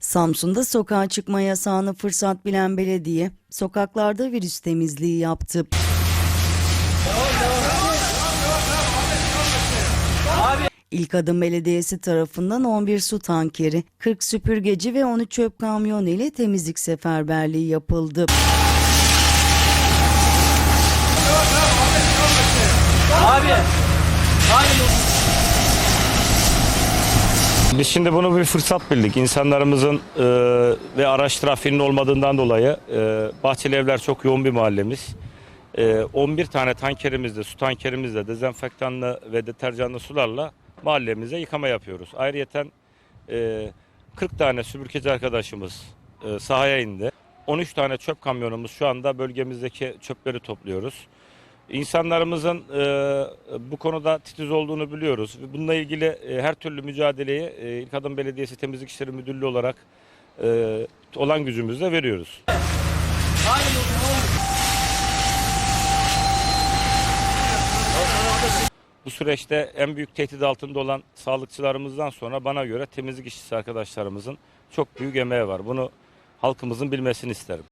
Samsun'da sokağa çıkma yasağını fırsat bilen belediye sokaklarda virüs temizliği yaptı. İlk adım belediyesi tarafından 11 su tankeri, 40 süpürgeci ve 13 çöp kamyonu ile temizlik seferberliği yapıldı. Abi. Biz şimdi bunu bir fırsat bildik. İnsanlarımızın e, ve araç trafiğinin olmadığından dolayı e, Bahçeli Evler çok yoğun bir mahallemiz. E, 11 tane tankerimizle, su tankerimizle, dezenfektanlı ve deterjanlı sularla mahallemize yıkama yapıyoruz. Ayrıyeten e, 40 tane süpürgeci arkadaşımız e, sahaya indi. 13 tane çöp kamyonumuz şu anda bölgemizdeki çöpleri topluyoruz. İnsanlarımızın e, bu konuda titiz olduğunu biliyoruz. Bununla ilgili e, her türlü mücadeleyi e, İlk Adım Belediyesi Temizlik İşleri Müdürlüğü olarak e, olan gücümüzle veriyoruz. Bu süreçte en büyük tehdit altında olan sağlıkçılarımızdan sonra bana göre temizlik işçisi arkadaşlarımızın çok büyük emeği var. Bunu halkımızın bilmesini isterim.